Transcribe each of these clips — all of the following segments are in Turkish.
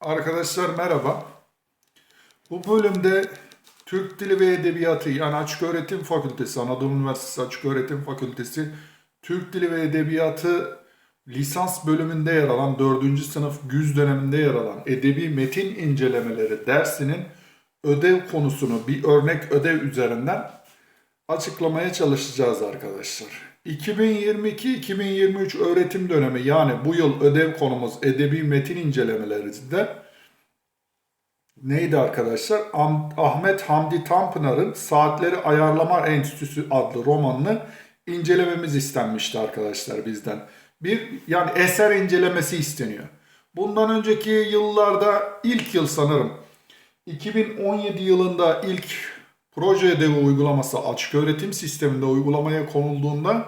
Arkadaşlar merhaba. Bu bölümde Türk Dili ve Edebiyatı yani Açık Öğretim Fakültesi, Anadolu Üniversitesi Açık Öğretim Fakültesi Türk Dili ve Edebiyatı lisans bölümünde yer alan 4. sınıf güz döneminde yer alan edebi metin incelemeleri dersinin ödev konusunu bir örnek ödev üzerinden açıklamaya çalışacağız arkadaşlar. 2022-2023 öğretim dönemi yani bu yıl ödev konumuz edebi metin incelemelerinde neydi arkadaşlar? Ahmet Hamdi Tanpınar'ın Saatleri Ayarlama Enstitüsü adlı romanını incelememiz istenmişti arkadaşlar bizden. Bir yani eser incelemesi isteniyor. Bundan önceki yıllarda ilk yıl sanırım 2017 yılında ilk proje ödevi uygulaması açık öğretim sisteminde uygulamaya konulduğunda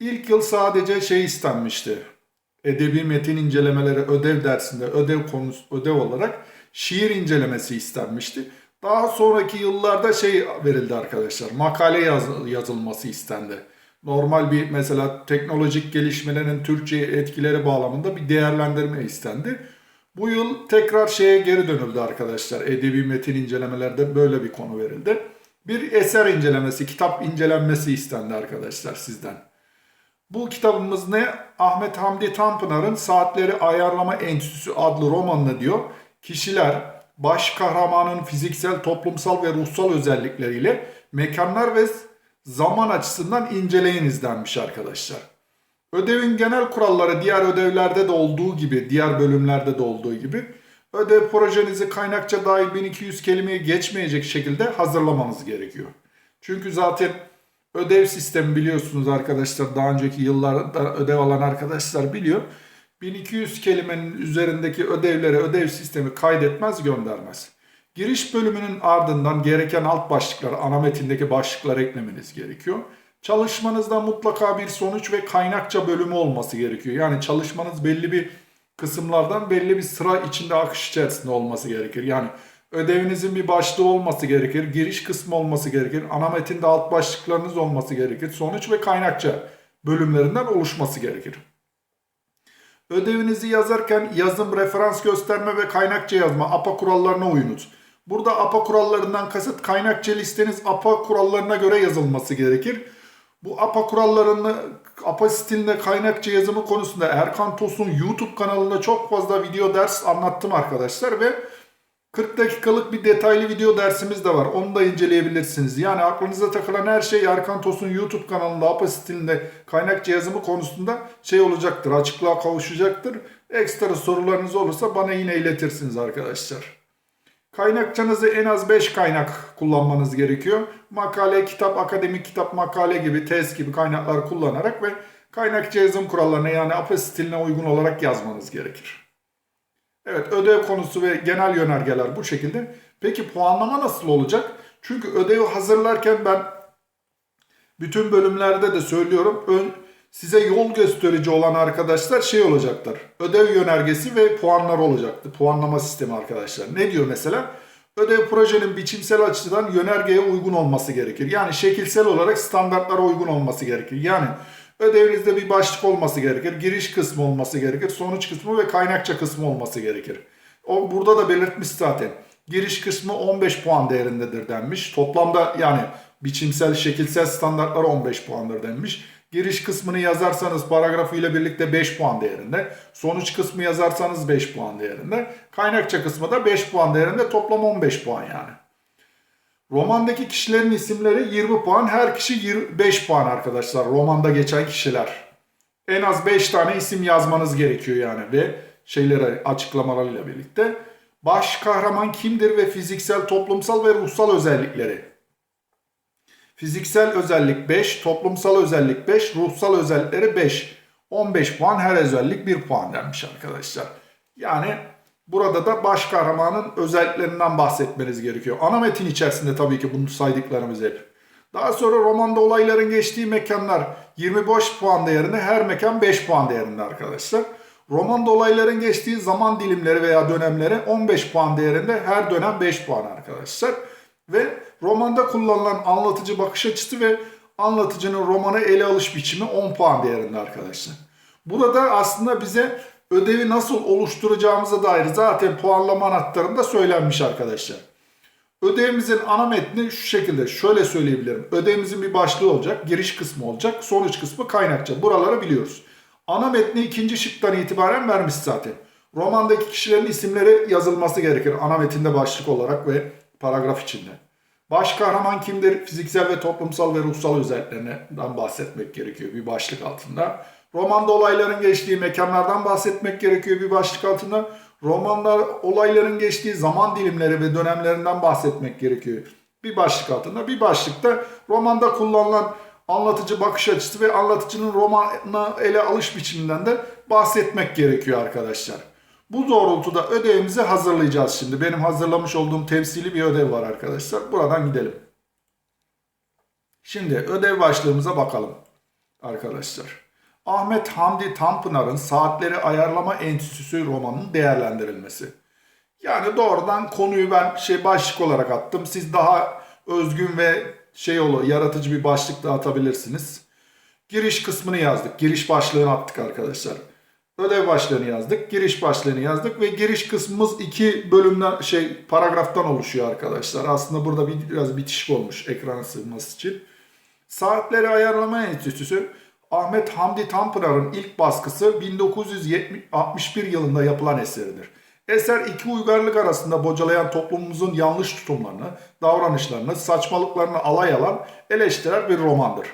ilk yıl sadece şey istenmişti. Edebi metin incelemeleri ödev dersinde ödev konusu ödev olarak şiir incelemesi istenmişti. Daha sonraki yıllarda şey verildi arkadaşlar. Makale yaz- yazılması istendi. Normal bir mesela teknolojik gelişmelerin Türkçe'ye etkileri bağlamında bir değerlendirme istendi. Bu yıl tekrar şeye geri dönüldü arkadaşlar. Edebi metin incelemelerde böyle bir konu verildi. Bir eser incelemesi, kitap incelenmesi istendi arkadaşlar sizden. Bu kitabımız ne? Ahmet Hamdi Tanpınar'ın Saatleri Ayarlama Enstitüsü adlı romanını diyor. Kişiler, baş kahramanın fiziksel, toplumsal ve ruhsal özellikleriyle mekanlar ve zaman açısından inceleyiniz denmiş arkadaşlar. Ödevin genel kuralları diğer ödevlerde de olduğu gibi, diğer bölümlerde de olduğu gibi ödev projenizi kaynakça dahil 1200 kelimeye geçmeyecek şekilde hazırlamanız gerekiyor. Çünkü zaten ödev sistemi biliyorsunuz arkadaşlar daha önceki yıllarda ödev alan arkadaşlar biliyor. 1200 kelimenin üzerindeki ödevlere ödev sistemi kaydetmez göndermez. Giriş bölümünün ardından gereken alt başlıkları ana metindeki başlıkları eklemeniz gerekiyor. Çalışmanızda mutlaka bir sonuç ve kaynakça bölümü olması gerekiyor. Yani çalışmanız belli bir kısımlardan belli bir sıra içinde akış içerisinde olması gerekir. Yani ödevinizin bir başlığı olması gerekir, giriş kısmı olması gerekir, ana metinde alt başlıklarınız olması gerekir, sonuç ve kaynakça bölümlerinden oluşması gerekir. Ödevinizi yazarken yazım, referans gösterme ve kaynakça yazma APA kurallarına uyunuz. Burada APA kurallarından kasıt kaynakça listeniz APA kurallarına göre yazılması gerekir. Bu APA kurallarını APA stilinde kaynakça yazımı konusunda Erkan Tosun YouTube kanalında çok fazla video ders anlattım arkadaşlar ve 40 dakikalık bir detaylı video dersimiz de var. Onu da inceleyebilirsiniz. Yani aklınıza takılan her şey Erkan Tosun YouTube kanalında APA stilinde kaynakça yazımı konusunda şey olacaktır. Açıklığa kavuşacaktır. Ekstra sorularınız olursa bana yine iletirsiniz arkadaşlar. Kaynakçanızı en az 5 kaynak kullanmanız gerekiyor. Makale, kitap, akademik kitap, makale gibi, tez gibi kaynaklar kullanarak ve kaynakça yazım kurallarına yani APA stiline uygun olarak yazmanız gerekir. Evet ödev konusu ve genel yönergeler bu şekilde. Peki puanlama nasıl olacak? Çünkü ödevi hazırlarken ben bütün bölümlerde de söylüyorum. Ön, size yol gösterici olan arkadaşlar şey olacaklar. Ödev yönergesi ve puanlar olacaktı. Puanlama sistemi arkadaşlar. Ne diyor mesela? Ödev projenin biçimsel açıdan yönergeye uygun olması gerekir. Yani şekilsel olarak standartlara uygun olması gerekir. Yani ödevinizde bir başlık olması gerekir. Giriş kısmı olması gerekir. Sonuç kısmı ve kaynakça kısmı olması gerekir. O burada da belirtmiş zaten. Giriş kısmı 15 puan değerindedir denmiş. Toplamda yani biçimsel, şekilsel standartlar 15 puandır denmiş. Giriş kısmını yazarsanız paragrafıyla birlikte 5 puan değerinde. Sonuç kısmı yazarsanız 5 puan değerinde. Kaynakça kısmı da 5 puan değerinde. Toplam 15 puan yani. Romandaki kişilerin isimleri 20 puan. Her kişi 25 puan arkadaşlar. Romanda geçen kişiler. En az 5 tane isim yazmanız gerekiyor yani ve şeyleri açıklamalarıyla birlikte. Baş kahraman kimdir ve fiziksel, toplumsal ve ruhsal özellikleri. Fiziksel özellik 5, toplumsal özellik 5, ruhsal özellikleri 5. 15 puan her özellik 1 puan denmiş arkadaşlar. Yani burada da baş kahramanın özelliklerinden bahsetmeniz gerekiyor. Ana metin içerisinde tabii ki bunu saydıklarımız hep. Daha sonra romanda olayların geçtiği mekanlar 25 puan değerinde, her mekan 5 puan değerinde arkadaşlar. Romanda olayların geçtiği zaman dilimleri veya dönemleri 15 puan değerinde, her dönem 5 puan arkadaşlar. Ve romanda kullanılan anlatıcı bakış açısı ve anlatıcının romanı ele alış biçimi 10 puan değerinde arkadaşlar. Burada aslında bize ödevi nasıl oluşturacağımıza dair zaten puanlama anahtarında söylenmiş arkadaşlar. Ödevimizin ana metni şu şekilde. Şöyle söyleyebilirim. Ödevimizin bir başlığı olacak. Giriş kısmı olacak. Sonuç kısmı kaynakça. Buraları biliyoruz. Ana metni ikinci şıktan itibaren vermiş zaten. Romandaki kişilerin isimleri yazılması gerekir. Ana metinde başlık olarak ve paragraf içinde. Baş kahraman kimdir? Fiziksel ve toplumsal ve ruhsal özelliklerinden bahsetmek gerekiyor bir başlık altında. Romanda olayların geçtiği mekanlardan bahsetmek gerekiyor bir başlık altında. Romanda olayların geçtiği zaman dilimleri ve dönemlerinden bahsetmek gerekiyor bir başlık altında. Bir başlıkta romanda kullanılan anlatıcı bakış açısı ve anlatıcının romana ele alış biçiminden de bahsetmek gerekiyor arkadaşlar. Bu doğrultuda ödevimizi hazırlayacağız şimdi. Benim hazırlamış olduğum temsili bir ödev var arkadaşlar. Buradan gidelim. Şimdi ödev başlığımıza bakalım arkadaşlar. Ahmet Hamdi Tanpınar'ın Saatleri Ayarlama Enstitüsü romanının değerlendirilmesi. Yani doğrudan konuyu ben şey başlık olarak attım. Siz daha özgün ve şey olur, yaratıcı bir başlık da atabilirsiniz. Giriş kısmını yazdık. Giriş başlığını attık arkadaşlar. Ödev başlığını yazdık, giriş başlığını yazdık ve giriş kısmımız iki bölümden şey paragraftan oluşuyor arkadaşlar. Aslında burada bir, biraz bitişik olmuş ekrana sığması için. Saatleri Ayarlama Enstitüsü Ahmet Hamdi Tanpınar'ın ilk baskısı 1961 yılında yapılan eseridir. Eser iki uygarlık arasında bocalayan toplumumuzun yanlış tutumlarını, davranışlarını, saçmalıklarını alay alan eleştiren bir romandır.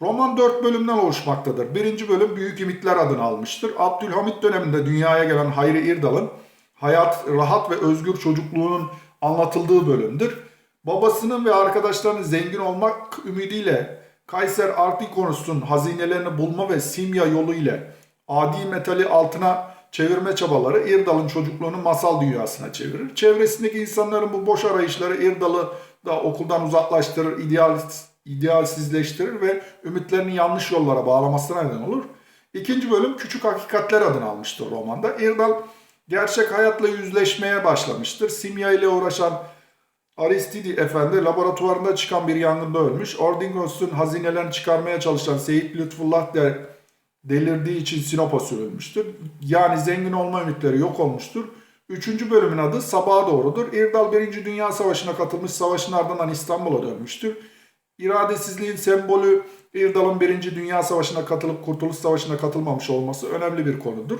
Roman dört bölümden oluşmaktadır. Birinci bölüm Büyük Ümitler adını almıştır. Abdülhamit döneminde dünyaya gelen Hayri İrdal'ın hayat, rahat ve özgür çocukluğunun anlatıldığı bölümdür. Babasının ve arkadaşlarının zengin olmak ümidiyle Kayser Artikonus'un hazinelerini bulma ve simya yolu ile adi metali altına çevirme çabaları İrdal'ın çocukluğunu masal dünyasına çevirir. Çevresindeki insanların bu boş arayışları İrdal'ı da okuldan uzaklaştırır, idealist, idealsizleştirir ve ümitlerini yanlış yollara bağlamasına neden olur. İkinci bölüm Küçük Hakikatler adını almıştır romanda. İrdal gerçek hayatla yüzleşmeye başlamıştır. Simya ile uğraşan Aristidi Efendi laboratuvarında çıkan bir yangında ölmüş. Ordingos'un hazinelerini çıkarmaya çalışan Seyit Lütfullah de delirdiği için Sinop'a sürülmüştür. Yani zengin olma ümitleri yok olmuştur. Üçüncü bölümün adı Sabaha Doğrudur. İrdal 1. Dünya Savaşı'na katılmış, savaşın ardından İstanbul'a dönmüştür. İradesizliğin sembolü İrdal'ın 1. Dünya Savaşı'na katılıp Kurtuluş Savaşı'na katılmamış olması önemli bir konudur.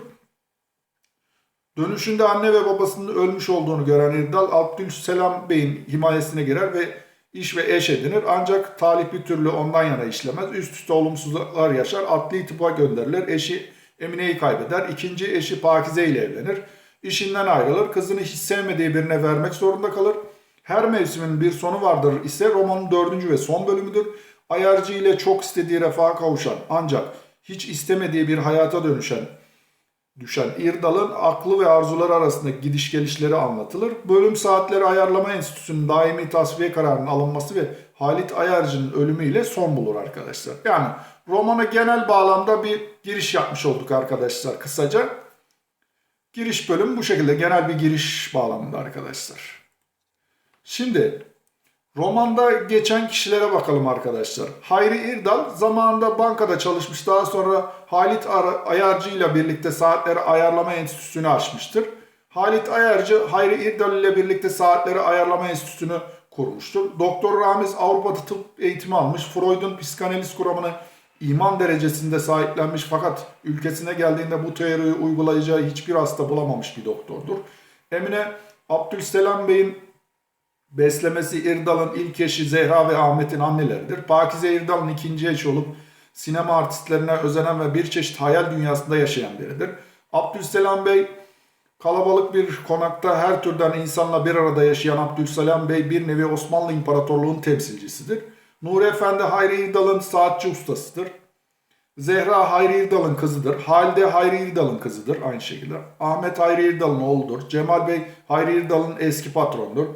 Dönüşünde anne ve babasının ölmüş olduğunu gören İrdal, Abdülselam Bey'in himayesine girer ve iş ve eş edinir. Ancak talih bir türlü ondan yana işlemez. Üst üste olumsuzluklar yaşar. Adli tıpa gönderilir. Eşi Emine'yi kaybeder. İkinci eşi Pakize ile evlenir. İşinden ayrılır. Kızını hiç sevmediği birine vermek zorunda kalır. Her mevsimin bir sonu vardır ise romanın dördüncü ve son bölümüdür. Ayarcı ile çok istediği refaha kavuşan ancak hiç istemediği bir hayata dönüşen düşen İrdal'ın aklı ve arzuları arasındaki gidiş gelişleri anlatılır. Bölüm saatleri ayarlama enstitüsünün daimi tasfiye kararının alınması ve Halit Ayarcı'nın ölümüyle son bulur arkadaşlar. Yani romana genel bağlamda bir giriş yapmış olduk arkadaşlar kısaca. Giriş bölümü bu şekilde genel bir giriş bağlamında arkadaşlar. Şimdi romanda geçen kişilere bakalım arkadaşlar. Hayri İrdal zamanında bankada çalışmış. Daha sonra Halit Ayarcı ile birlikte saatleri ayarlama enstitüsünü açmıştır. Halit Ayarcı Hayri İrdal ile birlikte saatleri ayarlama enstitüsünü kurmuştur. Doktor Ramiz Avrupa tıp eğitimi almış. Freud'un psikanaliz kuramını iman derecesinde sahiplenmiş fakat ülkesine geldiğinde bu teoriyi uygulayacağı hiçbir hasta bulamamış bir doktordur. Emine Abdülselam Bey'in beslemesi İrdal'ın ilk eşi Zehra ve Ahmet'in anneleridir. Pakize İrdal'ın ikinci eşi olup sinema artistlerine özenen ve bir çeşit hayal dünyasında yaşayan biridir. Abdülselam Bey kalabalık bir konakta her türden insanla bir arada yaşayan Abdülselam Bey bir nevi Osmanlı İmparatorluğu'nun temsilcisidir. Nuri Efendi Hayri İrdal'ın saatçi ustasıdır. Zehra Hayri İrdal'ın kızıdır. Halide Hayri İrdal'ın kızıdır aynı şekilde. Ahmet Hayri İrdal'ın oğludur. Cemal Bey Hayri İrdal'ın eski patrondur.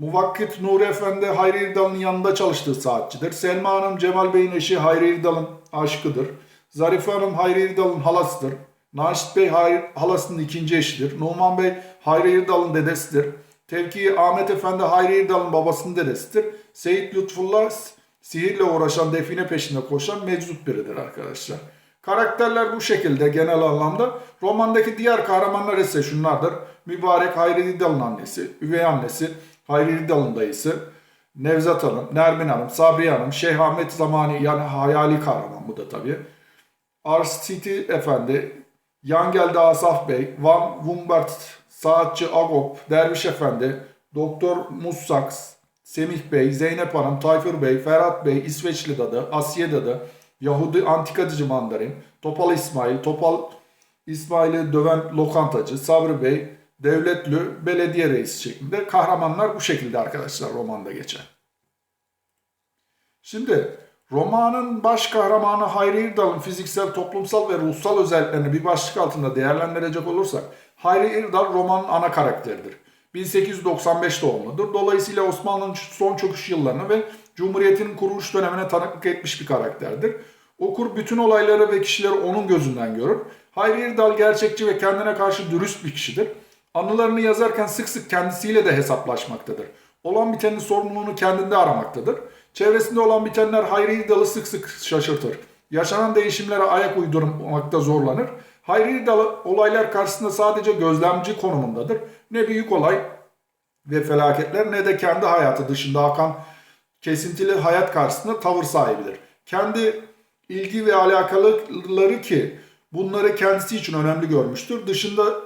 Muvakkit Nuri Efendi Hayri İrdal'ın yanında çalıştığı saatçidir. Selma Hanım Cemal Bey'in eşi Hayri İrdal'ın aşkıdır. Zarife Hanım Hayri İrdal'ın halasıdır. Naşit Bey Hayri, halasının ikinci eşidir. Numan Bey Hayri İrdal'ın dedesidir. Tevki Ahmet Efendi Hayri İrdal'ın babasının dedesidir. Seyit Lütfullah sihirle uğraşan, define peşinde koşan meczup biridir arkadaşlar. Karakterler bu şekilde genel anlamda. Romandaki diğer kahramanlar ise şunlardır. Mübarek Hayri İdal'ın annesi, üvey annesi, Hayri İdal'ın dayısı, Nevzat Hanım, Nermin Hanım, Sabriye Hanım, Şeyh Ahmet Zamani yani hayali kahraman bu da tabii. Ars City Efendi, Yangel'de Asaf Bey, Van Wumbert, Saatçı Agop, Derviş Efendi, Doktor Mussaks, Semih Bey, Zeynep Hanım, Tayfur Bey, Ferhat Bey, İsveçli Dadı, Asiye Dadı, Yahudi Antikacı Mandarin, Topal İsmail, Topal İsmail'i döven lokantacı, Sabri Bey, Devletlü, Belediye Reisi şeklinde kahramanlar bu şekilde arkadaşlar romanda geçer. Şimdi romanın baş kahramanı Hayri İrdal'ın fiziksel, toplumsal ve ruhsal özelliklerini bir başlık altında değerlendirecek olursak Hayri İrdal romanın ana karakteridir. 1895 doğumludur. Dolayısıyla Osmanlı'nın son çöküş yıllarını ve Cumhuriyet'in kuruluş dönemine tanıklık etmiş bir karakterdir. Okur bütün olayları ve kişileri onun gözünden görür. Hayri İrdal gerçekçi ve kendine karşı dürüst bir kişidir. Anılarını yazarken sık sık kendisiyle de hesaplaşmaktadır. Olan bitenin sorumluluğunu kendinde aramaktadır. Çevresinde olan bitenler Hayri İrdal'ı sık sık şaşırtır. Yaşanan değişimlere ayak uydurmakta zorlanır. Hayri İrdal olaylar karşısında sadece gözlemci konumundadır. Ne büyük olay ve felaketler ne de kendi hayatı dışında akan kesintili hayat karşısında tavır sahibidir. Kendi ilgi ve alakaları ki bunları kendisi için önemli görmüştür. Dışında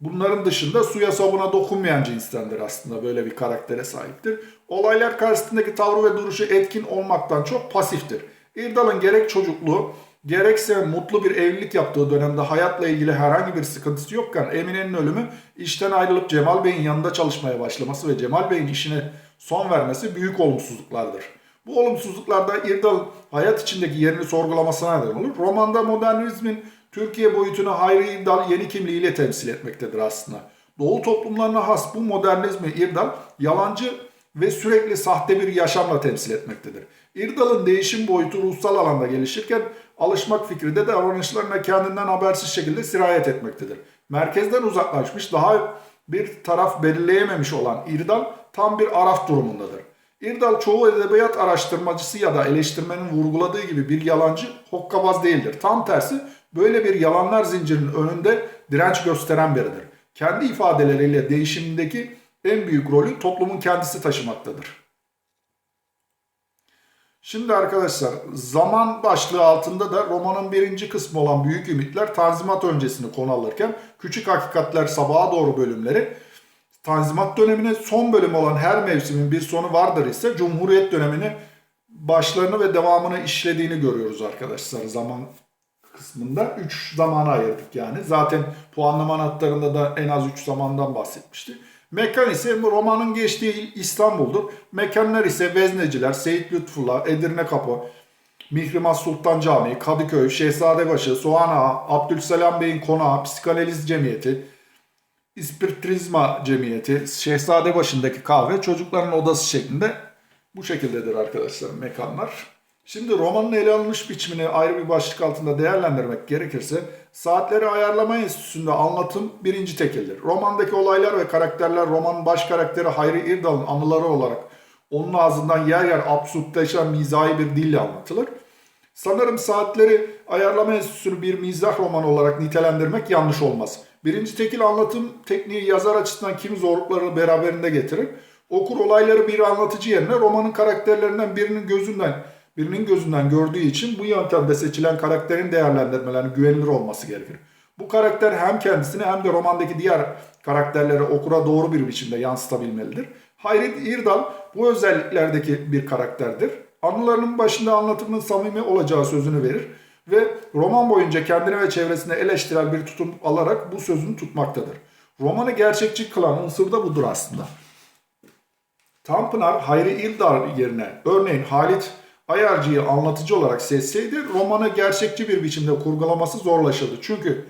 Bunların dışında suya sabuna dokunmayan cinstendir aslında böyle bir karaktere sahiptir. Olaylar karşısındaki tavrı ve duruşu etkin olmaktan çok pasiftir. İrdal'ın gerek çocukluğu gerekse mutlu bir evlilik yaptığı dönemde hayatla ilgili herhangi bir sıkıntısı yokken Emine'nin ölümü işten ayrılıp Cemal Bey'in yanında çalışmaya başlaması ve Cemal Bey'in işine son vermesi büyük olumsuzluklardır. Bu olumsuzluklarda İrdal hayat içindeki yerini sorgulamasına neden olur. Romanda modernizmin Türkiye boyutunu Hayri İrdal yeni kimliğiyle temsil etmektedir aslında. Doğu toplumlarına has bu modernizmi İrdal yalancı ve sürekli sahte bir yaşamla temsil etmektedir. İrdal'ın değişim boyutu ruhsal alanda gelişirken alışmak fikri de davranışlarına kendinden habersiz şekilde sirayet etmektedir. Merkezden uzaklaşmış daha bir taraf belirleyememiş olan İrdal tam bir araf durumundadır. İrdal çoğu edebiyat araştırmacısı ya da eleştirmenin vurguladığı gibi bir yalancı, hokkabaz değildir. Tam tersi böyle bir yalanlar zincirinin önünde direnç gösteren biridir. Kendi ifadeleriyle değişimindeki en büyük rolü toplumun kendisi taşımaktadır. Şimdi arkadaşlar zaman başlığı altında da romanın birinci kısmı olan Büyük Ümitler Tanzimat öncesini konu alırken Küçük Hakikatler Sabaha Doğru bölümleri Tanzimat dönemine son bölüm olan her mevsimin bir sonu vardır ise Cumhuriyet dönemini başlarını ve devamını işlediğini görüyoruz arkadaşlar zaman kısmında. 3 zamana ayırdık yani. Zaten puanlama anahtarında da en az 3 zamandan bahsetmişti. Mekan ise romanın geçtiği İstanbul'dur. Mekanlar ise Vezneciler, Seyit Lütfullah, Edirne Kapı, Mihrimah Sultan Camii, Kadıköy, Şehzadebaşı, Soğan Ağa, Abdülselam Bey'in Konağı, Psikanaliz Cemiyeti, İspiritizma Cemiyeti, Şehzadebaşı'ndaki kahve, çocukların odası şeklinde bu şekildedir arkadaşlar mekanlar. Şimdi romanın ele alınmış biçimini ayrı bir başlık altında değerlendirmek gerekirse Saatleri Ayarlama Enstitüsü'nde anlatım birinci tekildir. Romandaki olaylar ve karakterler romanın baş karakteri Hayri İrdal'ın anıları olarak onun ağzından yer yer absürtleşen mizahi bir dille anlatılır. Sanırım Saatleri Ayarlama Enstitüsü'nü bir mizah romanı olarak nitelendirmek yanlış olmaz. Birinci tekil anlatım tekniği yazar açısından kimi zorlukları beraberinde getirir. Okur olayları bir anlatıcı yerine romanın karakterlerinden birinin gözünden birinin gözünden gördüğü için bu yöntemde seçilen karakterin değerlendirmelerinin güvenilir olması gerekir. Bu karakter hem kendisini hem de romandaki diğer karakterleri okura doğru bir biçimde yansıtabilmelidir. Hayri İrdal bu özelliklerdeki bir karakterdir. Anılarının başında anlatımının samimi olacağı sözünü verir ve roman boyunca kendine ve çevresine eleştirel bir tutum alarak bu sözünü tutmaktadır. Romanı gerçekçi kılan unsur da budur aslında. Tanpınar Hayri İrdal yerine örneğin Halit Ayarcı'yı anlatıcı olarak seçseydi romanı gerçekçi bir biçimde kurgulaması zorlaşırdı. Çünkü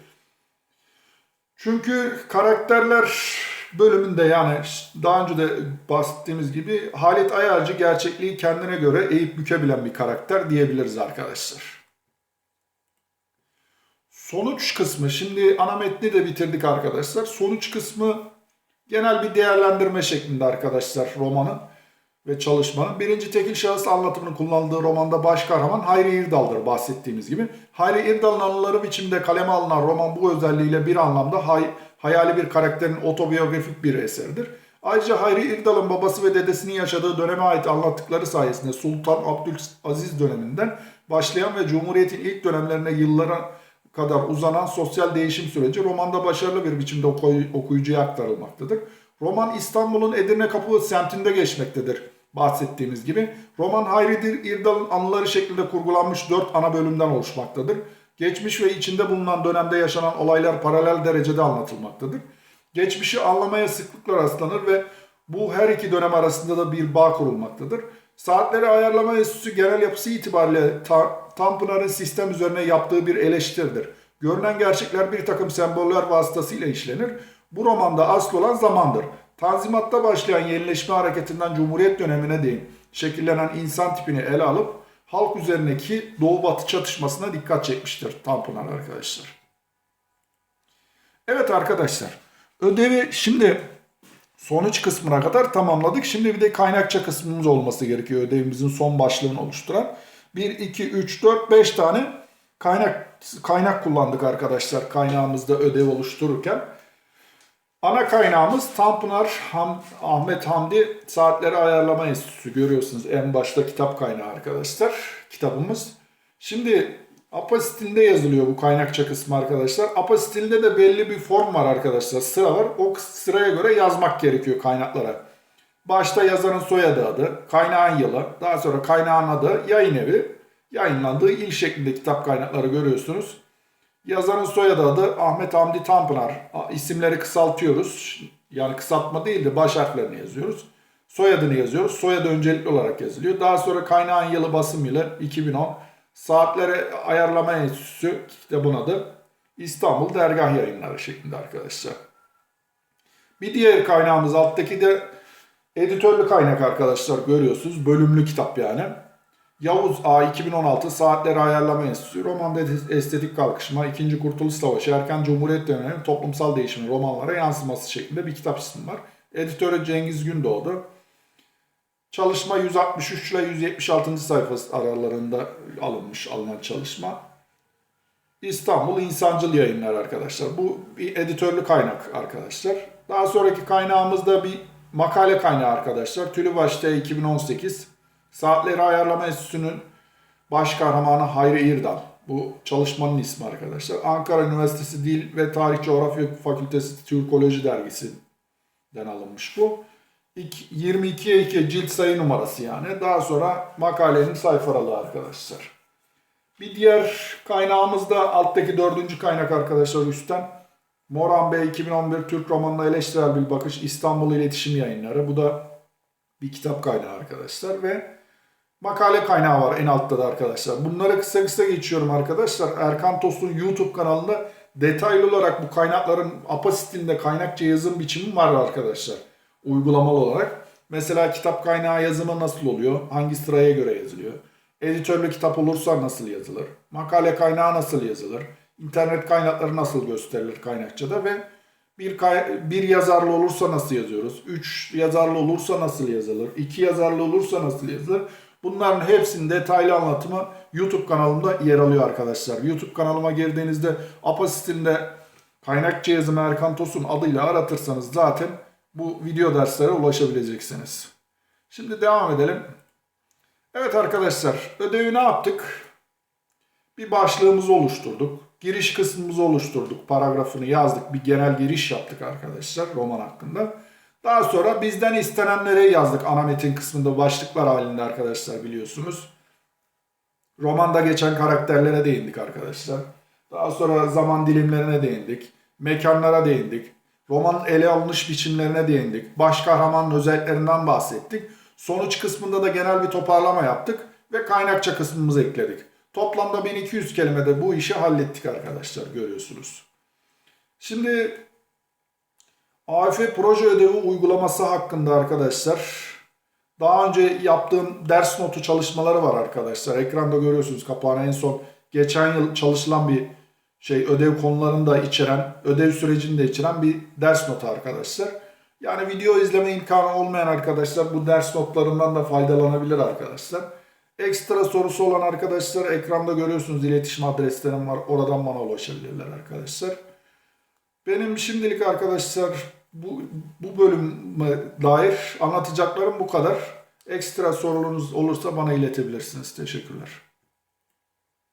çünkü karakterler bölümünde yani daha önce de bahsettiğimiz gibi Halit Ayarcı gerçekliği kendine göre eğip bükebilen bir karakter diyebiliriz arkadaşlar. Sonuç kısmı, şimdi ana metni de bitirdik arkadaşlar. Sonuç kısmı genel bir değerlendirme şeklinde arkadaşlar romanın. Ve çalışmanın birinci tekil şahıs anlatımını kullandığı romanda baş kahraman Hayri İrdal'dır bahsettiğimiz gibi. Hayri İrdal'ın anıları biçimde kaleme alınan roman bu özelliğiyle bir anlamda hay, hayali bir karakterin otobiyografik bir eseridir. Ayrıca Hayri İrdal'ın babası ve dedesinin yaşadığı döneme ait anlattıkları sayesinde Sultan Abdülaziz döneminden başlayan ve Cumhuriyet'in ilk dönemlerine yıllara kadar uzanan sosyal değişim süreci romanda başarılı bir biçimde oku- okuyucuya aktarılmaktadır. Roman İstanbul'un Edirne Kapı semtinde geçmektedir bahsettiğimiz gibi. Roman Hayri İrdal'ın anıları şeklinde kurgulanmış dört ana bölümden oluşmaktadır. Geçmiş ve içinde bulunan dönemde yaşanan olaylar paralel derecede anlatılmaktadır. Geçmişi anlamaya sıklıkla rastlanır ve bu her iki dönem arasında da bir bağ kurulmaktadır. Saatleri Ayarlama Enstitüsü genel yapısı itibariyle Ta- Tanpınar'ın sistem üzerine yaptığı bir eleştiridir. Görünen gerçekler bir takım semboller vasıtasıyla işlenir. Bu romanda asıl olan zamandır. Tanzimat'ta başlayan yenileşme hareketinden Cumhuriyet dönemine değin şekillenen insan tipini ele alıp halk üzerindeki Doğu-Batı çatışmasına dikkat çekmiştir Tanpınar arkadaşlar. Evet arkadaşlar, ödevi şimdi sonuç kısmına kadar tamamladık. Şimdi bir de kaynakça kısmımız olması gerekiyor ödevimizin son başlığını oluşturan. 1, 2, 3, 4, 5 tane kaynak kaynak kullandık arkadaşlar kaynağımızda ödev oluştururken. Ana kaynağımız Tanpınar Ham, Ahmet Hamdi Saatleri Ayarlama Enstitüsü. Görüyorsunuz en başta kitap kaynağı arkadaşlar kitabımız. Şimdi APA stilinde yazılıyor bu kaynakça kısmı arkadaşlar. APA stilinde de belli bir form var arkadaşlar. Sıra var. O sıraya göre yazmak gerekiyor kaynaklara. Başta yazarın soyadı adı, kaynağın yılı, daha sonra kaynağın adı, yayın evi, yayınlandığı il şeklinde kitap kaynakları görüyorsunuz. Yazarın soyadı adı Ahmet Hamdi Tanpınar. İsimleri kısaltıyoruz. Yani kısaltma değil de baş harflerini yazıyoruz. Soyadını yazıyoruz. Soyadı öncelikli olarak yazılıyor. Daha sonra kaynağın yılı basım yılı 2010. Saatleri Ayarlama Enstitüsü kitabın adı. İstanbul Dergah Yayınları şeklinde arkadaşlar. Bir diğer kaynağımız alttaki de editörlü kaynak arkadaşlar görüyorsunuz. Bölümlü kitap yani. Yavuz A 2016 Saatleri Ayarlama Enstitüsü, Romanda Estetik Kalkışma, 2. Kurtuluş Savaşı, Erken Cumhuriyet Dönemi, Toplumsal Değişimin romanlara yansıması şeklinde bir kitap ismi var. Editörü Cengiz Gündoğdu. Çalışma 163 ile 176. sayfası aralarında alınmış, alınan çalışma. İstanbul İnsancıl Yayınlar arkadaşlar. Bu bir editörlü kaynak arkadaşlar. Daha sonraki kaynağımız da bir makale kaynağı arkadaşlar. Tülübaş'ta 2018. Saatleri Ayarlama Enstitüsü'nün baş kahramanı Hayri İrdal. Bu çalışmanın ismi arkadaşlar. Ankara Üniversitesi Dil ve Tarih Coğrafya Fakültesi Türkoloji dergisinden alınmış bu. 22'ye 2 cilt sayı numarası yani. Daha sonra makalenin sayfaralı arkadaşlar. Bir diğer kaynağımız da alttaki dördüncü kaynak arkadaşlar üstten. Moran Bey 2011 Türk romanına eleştirel bir bakış İstanbul İletişim Yayınları. Bu da bir kitap kaynağı arkadaşlar ve makale kaynağı var en altta da arkadaşlar. Bunları kısa kısa geçiyorum arkadaşlar. Erkan Tost'un YouTube kanalında detaylı olarak bu kaynakların APA stilinde kaynakça yazım biçimi var arkadaşlar. Uygulamalı olarak. Mesela kitap kaynağı yazımı nasıl oluyor? Hangi sıraya göre yazılıyor? Editörlü kitap olursa nasıl yazılır? Makale kaynağı nasıl yazılır? İnternet kaynakları nasıl gösterilir kaynakçada ve bir, bir yazarlı olursa nasıl yazıyoruz? Üç yazarlı olursa nasıl yazılır? İki yazarlı olursa nasıl yazılır? Bunların hepsinin detaylı anlatımı YouTube kanalımda yer alıyor arkadaşlar. YouTube kanalıma girdiğinizde APA stilinde kaynakçı yazımı Erkan Tosun adıyla aratırsanız zaten bu video derslere ulaşabileceksiniz. Şimdi devam edelim. Evet arkadaşlar ödevi ne yaptık? Bir başlığımızı oluşturduk. Giriş kısmımızı oluşturduk. Paragrafını yazdık. Bir genel giriş yaptık arkadaşlar roman hakkında. Daha sonra bizden istenenleri yazdık ana metin kısmında başlıklar halinde arkadaşlar biliyorsunuz. Romanda geçen karakterlere değindik arkadaşlar. Daha sonra zaman dilimlerine değindik. Mekanlara değindik. Romanın ele alınış biçimlerine değindik. Baş kahramanın özelliklerinden bahsettik. Sonuç kısmında da genel bir toparlama yaptık ve kaynakça kısmımızı ekledik. Toplamda 1200 kelimede bu işi hallettik arkadaşlar görüyorsunuz. Şimdi AFE proje ödevi uygulaması hakkında arkadaşlar daha önce yaptığım ders notu çalışmaları var arkadaşlar. Ekranda görüyorsunuz kapağına en son geçen yıl çalışılan bir şey ödev konularını da içeren, ödev sürecini de içeren bir ders notu arkadaşlar. Yani video izleme imkanı olmayan arkadaşlar bu ders notlarından da faydalanabilir arkadaşlar. Ekstra sorusu olan arkadaşlar ekranda görüyorsunuz iletişim adreslerim var. Oradan bana ulaşabilirler arkadaşlar. Benim şimdilik arkadaşlar bu, bu bölüme dair anlatacaklarım bu kadar. Ekstra sorunuz olursa bana iletebilirsiniz. Teşekkürler.